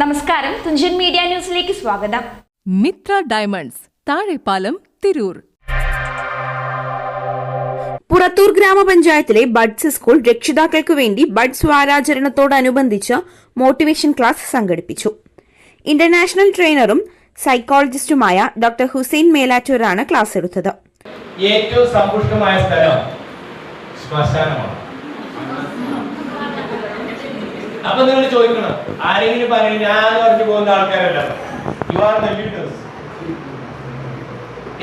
നമസ്കാരം. തുഞ്ചൻ മീഡിയ ന്യൂസിലേക്ക് സ്വാഗതം. മിത്ര ഡയമണ്ട്സ് താഴെപ്പാലം തിരൂർ. പുറത്തൂർ ഗ്രാമപഞ്ചായത്തിലെ ബഡ്സ് സ്കൂൾ രക്ഷിതാക്കൾക്ക് വേണ്ടി ബഡ്സ് വാരാചരണത്തോടനുബന്ധിച്ച് മോട്ടിവേഷൻ ക്ലാസ് സംഘടിപ്പിച്ചു. ഇന്റർനാഷണൽ ട്രെയിനറും സൈക്കോളജിസ്റ്റുമായ ഡോക്ടർ ഹുസൈൻ മേലാറ്റൂരാണ് ക്ലാസ് എടുത്തത്. ഏറ്റവും സമ്പുഷ്ടമായ സ്ഥലം ശ്മശാനമാണ്. അപ്പൊ നിങ്ങൾ ചോദിക്കണം. ആരെങ്കിലും പറയും ഞാൻ പറഞ്ഞു പോകുന്ന ആൾക്കാരല്ല. യു ആർ ദ ലീഡേഴ്സ്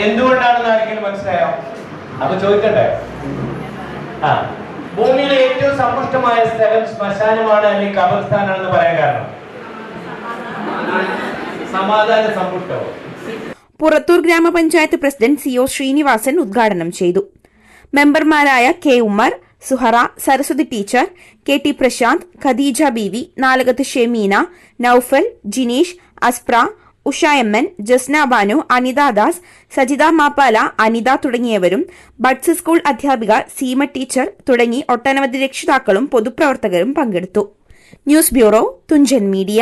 എന്തുകൊണ്ടാണെന്ന് ആരെങ്കിലും മനസ്സിലായോ? അപ്പൊ ചോദിക്കട്ടെ. ആ. ഭൂമിയിലെ ഏറ്റവും സമ്പുഷ്ടമായ സ്ഥലം ശ്മശാനമാണ് അല്ലെങ്കിൽ കബർസ്ഥാനാണെന്ന് പറയാൻ കാരണം? സമാധാന സമ്പുഷ്ടവും. പുറത്തൂർ ഗ്രാമപഞ്ചായത്ത് പ്രസിഡന്റ് സി ഒ ശ്രീനിവാസൻ ഉദ്ഘാടനം ചെയ്തു. മെമ്പർമാരായ K Ummer Suhara Saraswathi teacher K T Prashanth Khadeeja Beevi Nalakath Shemeena Noufal Jineesh Aspra Usha M N Jasna Banu Anitha Das Sajitha Mappala Anitha തുടങ്ങിയവരും ബഡ്സ് സ്കൂൾ അധ്യാപിക സീമ ടീച്ചർ തുടങ്ങി ഒട്ടനവധി രക്ഷിതാക്കളും പൊതുപ്രവർത്തകരും പങ്കെടുത്തു. News bureau Thunchan media.